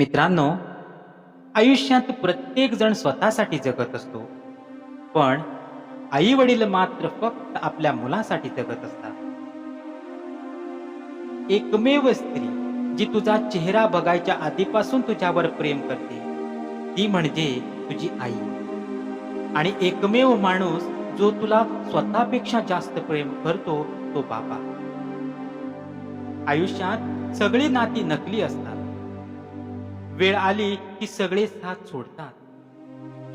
मित्रांनो आयुष्यात प्रत्येक जण स्वतःसाठी जगत असतो पण आई वडील मात्र फक्त आपल्या मुलासाठी जगत असतात. एकमेव स्त्री जी तुझा चेहरा बघायच्या आधीपासून तुझ्यावर प्रेम करते ती म्हणजे तुझी आई. आणि एकमेव माणूस जो तुला स्वतःपेक्षा जास्त प्रेम करतो तो बाबा. आयुष्यात सगळी नाती नकली असतात. वेळ आली की सगळे साथ सोडतात.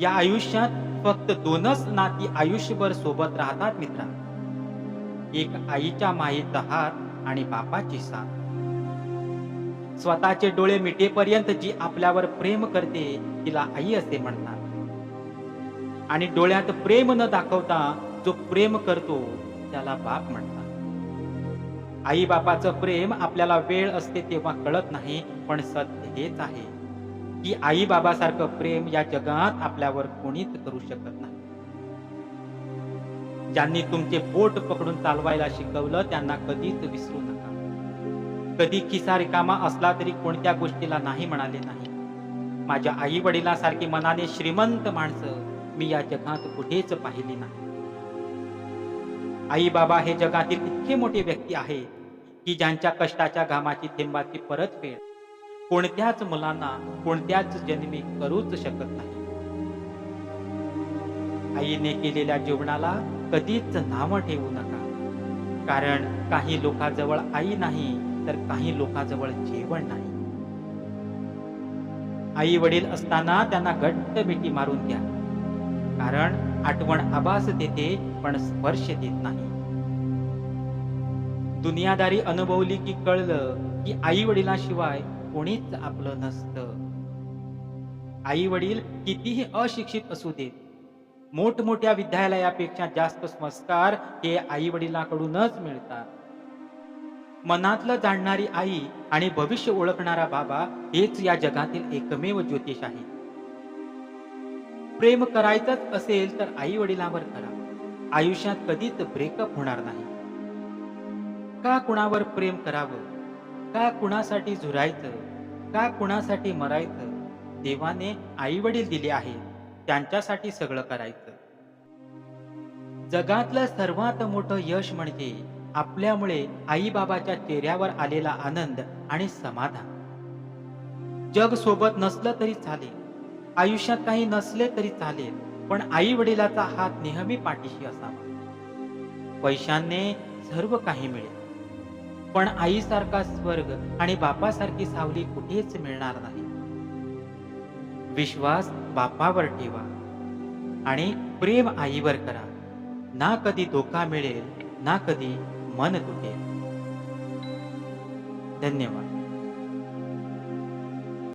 या आयुष्यात फक्त दोनच नाती आयुष्यभर सोबत राहतात मित्रा एक आईच्या माईचा हात आणि बापाची साथ. स्वतःचे डोळे मिटेपर्यंत जी आपल्यावर प्रेम करते तिला आई असे म्हणतात. आणि डोळ्यात प्रेम न दाखवता जो प्रेम करतो त्याला बाप म्हणतात. आई बापाचं प्रेम आपल्याला वेळ असते तेव्हा कळत नाही पण सत्य हेच आहे. की आई बाबासारखं प्रेम या जगात आपल्यावर कोणीच करू शकत नाही. ज्यांनी तुमचे बोट पकडून चालवायला शिकवलं त्यांना कधीच विसरू नका. कधी खिसा रिकामा असला तरी कोणत्या गोष्टीला नाही म्हणाले नाही. माझ्या आई वडिलांसारखी मनाने श्रीमंत माणसं मी या जगात कुठेच पाहिली नाही. आई बाबा हे जगातील इतके मोठे व्यक्ती आहे की ज्यांच्या कष्टाच्या घामाची थेंबाची परतफेड कोणत्याच मुलांना कोणत्याच जन्मी करूच शकत नाही. आईने केलेल्या जीवनाला कधीच नाव ठेवू नका. कारण काही लोकांजवळ आई नाही तर काही लोकांजवळ जेवण नाही. आई वडील असताना त्यांना घट्ट भेटी मारून द्या कारण आठवण आभास देते पण स्पर्श देत नाही. दुनियादारी अनुभवली की कळलं की आई वडिलांशिवाय कोणीच आपलं नसतं. आई वडील कितीही अशिक्षित असू देत मोठमोठ्या विद्यालयापेक्षा जास्त संस्कार हे आई वडिलांकडूनच मिळतात. मनातलं जाणणारी आई आणि भविष्य ओळखणारा बाबा हेच या जगातील एकमेव ज्योतिष आहे. प्रेम करायचंच असेल तर आई वडिलांवर करा. आयुष्यात कधीच ब्रेकअप होणार नाही. का कुणावर प्रेम करावं? का कुणासाठी झुरायचं? का कुणासाठी मरायचं? देवाने आई वडील दिले आहे त्यांच्यासाठी सगळं करायचं. जगातलं सर्वात मोठं यश म्हणजे आपल्यामुळे आई बाबाच्या चेहऱ्यावर आलेला आनंद आणि समाधान. जग सोबत नसलं तरी चालेल आयुष्यात काही नसले तरी चालेल पण आई वडिलाचा हात नेहमी पाठीशी असावा. पैशांनी सर्व काही मिळेल. पण आईसारखा स्वर्ग आणि बापासारखी सावली कुठेच मिळणार नाही. विश्वास बापावर ठेवा आणि प्रेम आईवर करा. ना कधी धोका मिळेल ना कधी मन तुटेल. धन्यवाद.